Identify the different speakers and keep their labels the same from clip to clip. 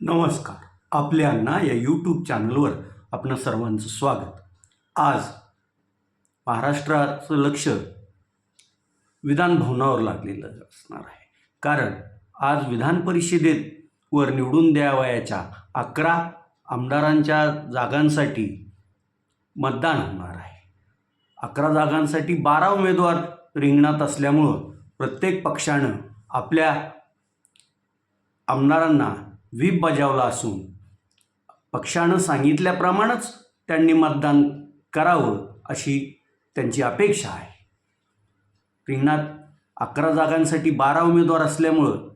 Speaker 1: नमस्कार. आपल्या अण्णा या यूट्यूब चॅनलवर आपलं सर्वांचं स्वागत. आज महाराष्ट्राचं लक्ष विधान भवनावर लागलेलं असणार आहे. कारण आज विधान परिषदेत वर निवडून द्यावयाच्या अकरा आमदारांच्या जागांसाठी मतदान होणार आहे. अकरा जागांसाठी बारा उमेदवार रिंगणात असल्यामुळं प्रत्येक पक्षानं आपल्या आमदारांना व्हीप बजावला असून पक्षानं सांगितल्याप्रमाणेच त्यांनी मतदान करावं अशी त्यांची अपेक्षा आहे. रिंगणात अकरा जागांसाठी बारा उमेदवार असल्यामुळं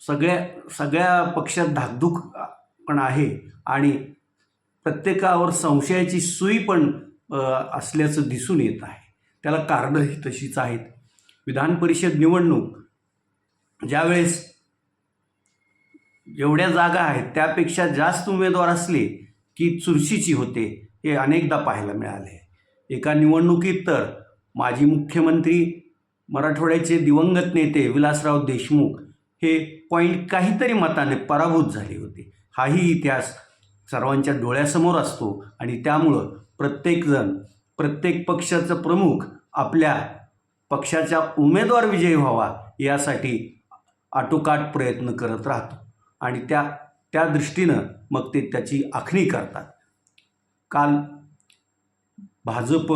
Speaker 1: सगळ्या सगळ्या पक्षात धाकधूक पण आहे आणि प्रत्येकावर संशयाची सुई पण असल्याचं दिसून येत आहे. त्याला कारणंही तशीच आहेत. विधान परिषद निवडणूक ज्यावेळेस जेवढ्या जागा आहेत त्यापेक्षा जास्त उमेदवार असले की चुरशीची होते हे अनेकदा पाहायला मिळाले. एका निवडणुकीत तर माजी मुख्यमंत्री मराठवाड्याचे दिवंगत नेते विलासराव देशमुख हे पॉईंट काहीतरी मताने पराभूत झाले होते. हाही इतिहास सर्वांच्या डोळ्यासमोर असतो आणि त्यामुळं प्रत्येकजण प्रत्येक पक्षाचं प्रमुख आपल्या पक्षाचा उमेदवार विजयी व्हावा यासाठी आटोकाट प्रयत्न करत राहतो. आणि त्या त्या दृष्टीनं मग ते त्याची आखणी करतात. काल भाजप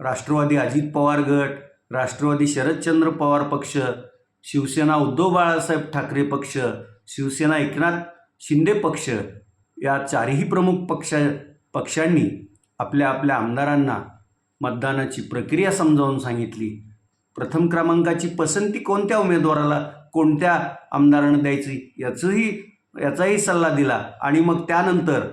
Speaker 1: राष्ट्रवादी अजित पवार गट राष्ट्रवादी शरदचंद्र पवार पक्ष शिवसेना उद्धव बाळासाहेब ठाकरे पक्ष शिवसेना एकनाथ शिंदे पक्ष या चारही प्रमुख पक्ष पक्षांनी आपल्या आपल्या आमदारांना मतदानाची प्रक्रिया समजावून सांगितली. प्रथम क्रमांकाची पसंती कोणत्या उमेदवाराला कोणत्या आमदारानं द्यायची? याचंही याचाही सल्ला दिला. आणि मग त्यानंतर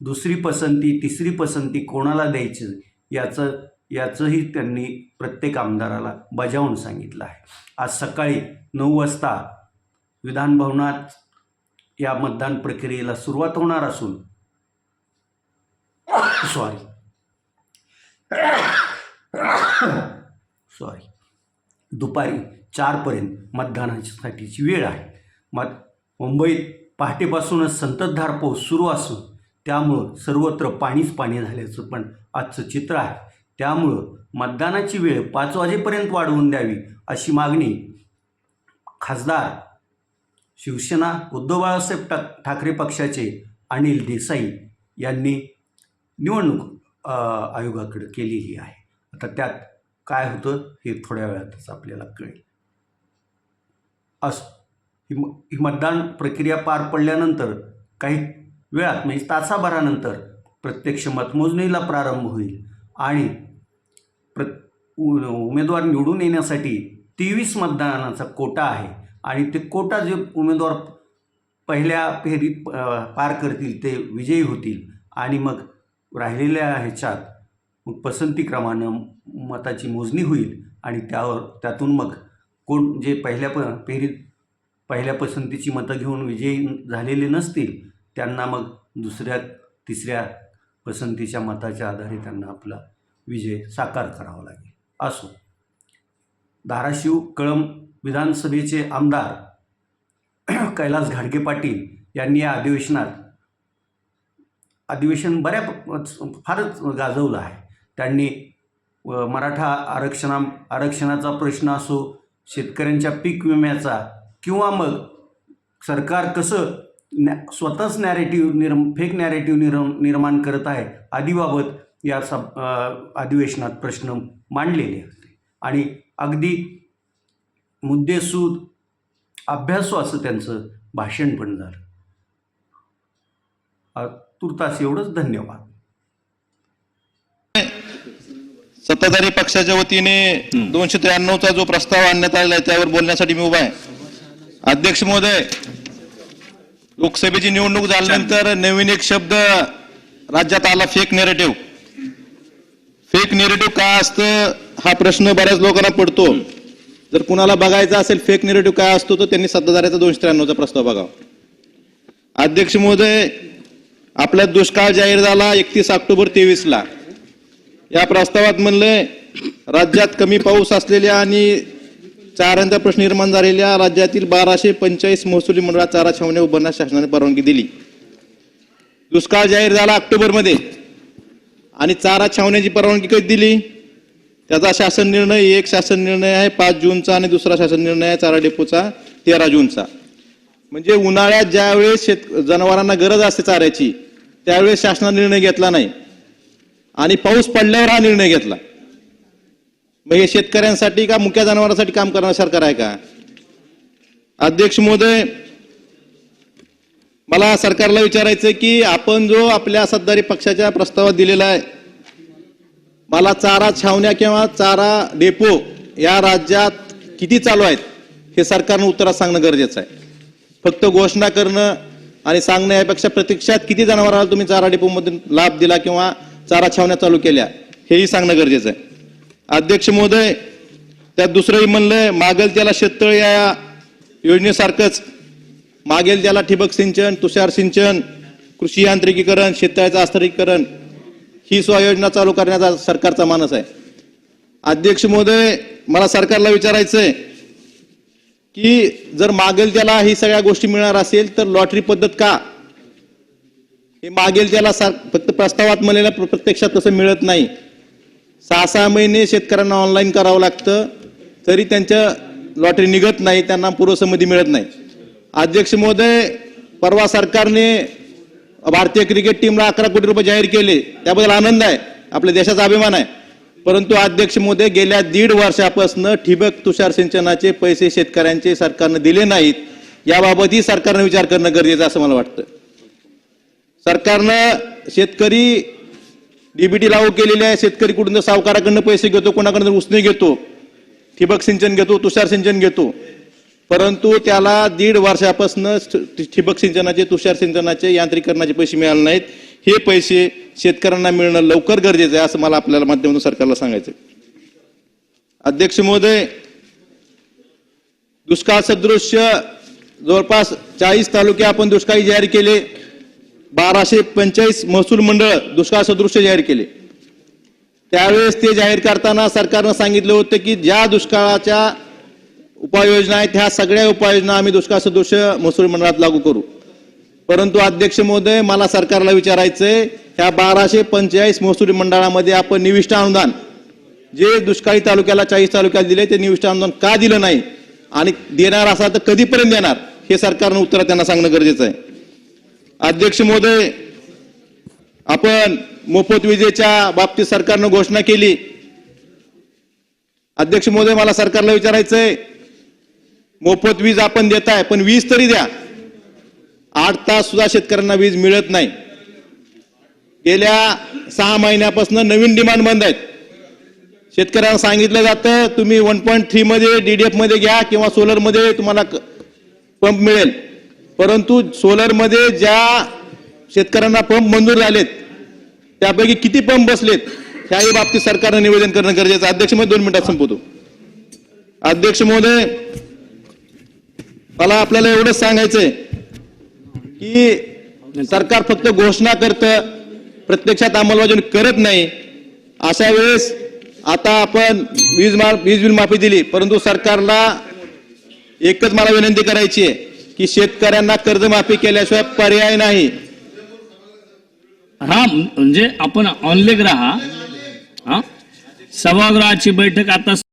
Speaker 1: दुसरी पसंती तिसरी पसंती कोणाला द्यायची? याचं याचंही त्यांनी प्रत्येक आमदाराला बजावून सांगितलं आहे. आज सकाळी नऊ वाजता विधानभवनात या मतदान प्रक्रियेला सुरुवात होणार असून सॉरी सॉरी दुपारी चारपर्यंत मतदानासाठीची वेळ आहे. मत मुंबईत पहाटेपासूनच संततधार पाऊस सुरू असून त्यामुळं सर्वत्र पाणीच पाणी झाल्याचं पण आजचं चित्र आहे. त्यामुळं मतदानाची वेळ पाच वाजेपर्यंत वाढवून द्यावी अशी मागणी खासदार शिवसेना उद्धव बाळासाहेब टा ठाकरे पक्षाचे अनिल देसाई यांनी निवडणूक आयोगाकडे केलेली आहे. आता त्यात काय होतं हे थोड्या वेळातच आपल्याला कळेल. अस ही म ही मतदान प्रक्रिया पार पडल्यानंतर काही वेळात म्हणजे तासाभरानंतर प्रत्यक्ष मतमोजणीला प्रारंभ होईल. आणि प्र उमेदवार निवडून येण्यासाठी तेवीस मतदानाचा कोटा आहे. आणि ते कोटा जे उमेदवार पहिल्या फेरीत पार करतील ते विजयी होतील. आणि मग राहिलेल्या ह्याच्यात मग पसंतीक्रमानं मताची मोजणी होईल. आणि त्यावर त्यातून मग कोण जे पहिल्या प फेरीत पहिल्या पसंतीची मतं घेऊन विजयी झालेले नसतील त्यांना मग दुसऱ्या तिसऱ्या पसंतीच्या मताच्या आधारे त्यांना आपला विजय साकार करावा लागेल. असो. धाराशिव कळंब विधानसभेचे आमदार कैलास घाडगे पाटील यांनी या अधिवेशनात अधिवेशन बऱ्या फारच गाजवलं आहे. त्यांनी व मराठा आरक्षणा आरक्षणाचा प्रश्न असो शेतकऱ्यांच्या पीक विम्याचा किंवा मग सरकार कसं नॅ स्वतःच नॅरेटिव्ह निर्म फेक नॅरेटिव्ह निर्म निर्माण करत आहे आदीबाबत या सब अधिवेशनात प्रश्न मांडलेले होते. आणि अगदी मुद्देसूद अभ्यासू असं त्यांचं भाषण पण झालं. तुर्तास एवढंच. धन्यवाद.
Speaker 2: सत्ताधारी पक्षाच्या वतीने दोनशे त्र्याण्णवचा जो प्रस्ताव आणण्यात आलेला आहे त्यावर बोलण्यासाठी मी उभा आहे. अध्यक्ष महोदय लोकसभेची निवडणूक झाल्यानंतर नवीन एक शब्द राज्यात आला फेक नेरेटिव्ह फेक नेरेटिव्ह काय असतं? हा प्रश्न बऱ्याच लोकांना पडतो. जर कुणाला बघायचा असेल फेक नेरेटिव्ह काय असतो तर त्यांनी सत्ताधाऱ्याचा दोनशे त्र्याण्णवचा प्रस्ताव बघावा. अध्यक्ष महोदय आपल्यात दुष्काळ जाहीर झाला एकतीस ऑक्टोबर तेवीस ला या प्रस्तावात म्हणलंय राज्यात कमी पाऊस असलेल्या आणि चाऱ्यांचा प्रश्न निर्माण झालेल्या राज्यातील बाराशे पंचेचाळीस महसुली मंडळात चारा छावण्या उभारण्यास शासनाने परवानगी दिली. दुष्काळ जाहीर झाला ऑक्टोबरमध्ये आणि चारा छावण्याची परवानगी कधी दिली? त्याचा शासन निर्णय एक शासन निर्णय आहे पाच जूनचा आणि दुसरा शासन निर्णय आहे चारा डेपोचा तेरा जूनचा. म्हणजे उन्हाळ्यात ज्यावेळेस शेत जनावरांना गरज असते चाऱ्याची त्यावेळेस शासनाने निर्णय घेतला नाही. आणि पाऊस पडल्यावर हा निर्णय घेतला. मग हे शेतकऱ्यांसाठी का मुक्या जनावरांसाठी काम करणार सरकार आहे का? अध्यक्ष महोदय मला सरकारला विचारायचं की आपण जो आपल्या सत्ताधारी पक्षाच्या प्रस्तावात दिलेला आहे मला चारा छावण्या किंवा चारा डेपो या राज्यात किती चालू आहेत हे सरकारनं उत्तरात सांगणं गरजेचं आहे. फक्त घोषणा करणं आणि सांगणं यापेक्षा प्रत्यक्षात किती जनावरांना तुम्ही चारा डेपोमधून लाभ दिला किंवा चारा छावण्या चालू केल्या. हेही सांगणं गरजेचं आहे. अध्यक्ष महोदय त्यात दुसरंही म्हणलंय मागेल त्याला शेततळ या योजनेसारखंच. मागेल त्याला ठिबक सिंचन तुषार सिंचन कृषी यांत्रिकीकरण शेततळ्याचं आस्तरीकरण ही स्वयोजना चालू करण्याचा सरकारचा मानस आहे. अध्यक्ष महोदय मला सरकारला विचारायचंय की जर मागेल त्याला ही सगळ्या गोष्टी मिळणार असेल तर लॉटरी पद्धत का? हे मागेल त्याला सार फक्त प्रस्तावात म्हणलेल्या प्रत्यक्षात तसं मिळत नाही. सहा सहा महिने शेतकऱ्यांना ऑनलाईन करावं लागतं तरी त्यांच्या लॉटरी निघत नाही त्यांना पूर्वसंमती मिळत नाही. अध्यक्ष महोदय परवा सरकारने भारतीय क्रिकेट टीमला अकरा कोटी रुपये जाहीर केले. त्याबद्दल आनंद आहे. आपल्या देशाचा अभिमान आहे. परंतु अध्यक्ष महोदय गेल्या दीड वर्षापासून ठिबक तुषार सिंचनाचे पैसे शेतकऱ्यांचे सरकारनं दिले नाहीत. याबाबतही सरकारनं विचार करणं गरजेचं असं मला वाटतं. सरकारनं शेतकरी डीबीटी लागू केलेली आहे. शेतकरी कुठून सावकाराकडनं पैसे घेतो कोणाकडनं उसने घेतो? ठिबक सिंचन घेतो तुषार सिंचन घेतो. परंतु त्याला दीड वर्षापासून ठिबक सिंचनाचे तुषार सिंचनाचे यांत्रिकरणाचे पैसे मिळाले नाहीत. हे पैसे शेतकऱ्यांना मिळणं लवकर गरजेचं आहे असं मला आपल्याला माध्यमातून सरकारला सांगायचं आहे. अध्यक्ष महोदय दुष्काळ सदृश्य जवळपास चाळीस तालुके आपण दुष्काळी जाहीर केले. बाराशे पंचेचाळीस महसूल मंडळ दुष्काळ सदृश्य जाहीर केले. त्यावेळेस ते जाहीर करताना सरकारनं सांगितलं होतं की ज्या दुष्काळाच्या उपाययोजना आहेत ह्या सगळ्या उपाययोजना आम्ही दुष्काळ सदृश्य महसूल मंडळात लागू करू. परंतु अध्यक्ष महोदय मला सरकारला विचारायचंय ह्या बाराशे पंचेचाळीस महसूल मंडळामध्ये आपण निविष्ट अनुदान जे दुष्काळी तालुक्याला चाळीस तालुक्याला दिले ते निविष्ट अनुदान का दिलं नाही आणि देणार असा तर कधीपर्यंत देणार हे सरकारनं उत्तर त्यांना सांगणं गरजेचं आहे. अध्यक्ष महोदय आपण मोफत विजेच्या बाबतीत सरकारनं घोषणा केली. अध्यक्ष महोदय मला सरकारला विचारायचंय मोफत वीज आपण देताय पण वीज तरी द्या. आठ तास सुद्धा शेतकऱ्यांना वीज मिळत नाही. गेल्या सहा महिन्यापासून नवीन डिमांड बंद आहेत. शेतकऱ्यांना सांगितलं जातं तुम्ही वन पॉईंट थ्रीमध्ये डी डी एफमध्ये घ्या किंवा सोलरमध्ये तुम्हाला क- पंप मिळेल. परंतु सोलरमध्ये ज्या शेतकऱ्यांना पंप मंजूर झालेत त्यापैकी किती पंप बसलेत ह्याही बाबतीत सरकारनं निवेदन करणं गरजेचं अध्यक्ष महोदय दोन मिनिटात संपवतो. अध्यक्ष महोदय मला आपल्याला एवढंच सांगायचंय की सरकार फक्त घोषणा करतं प्रत्यक्षात अंमलबजावणी करत नाही. अशा वेळेस आता आपण वीज मा वीज बिल माफी दिली परंतु सरकारला एकच मला विनंती करायची आहे. की शेतकऱ्यांना कर्जमाफी केल्याशिवाय पर्याय नाही.
Speaker 3: हा म्हणजे आपण ऑनलेग राहा. हा? सभागृहाची बैठक आता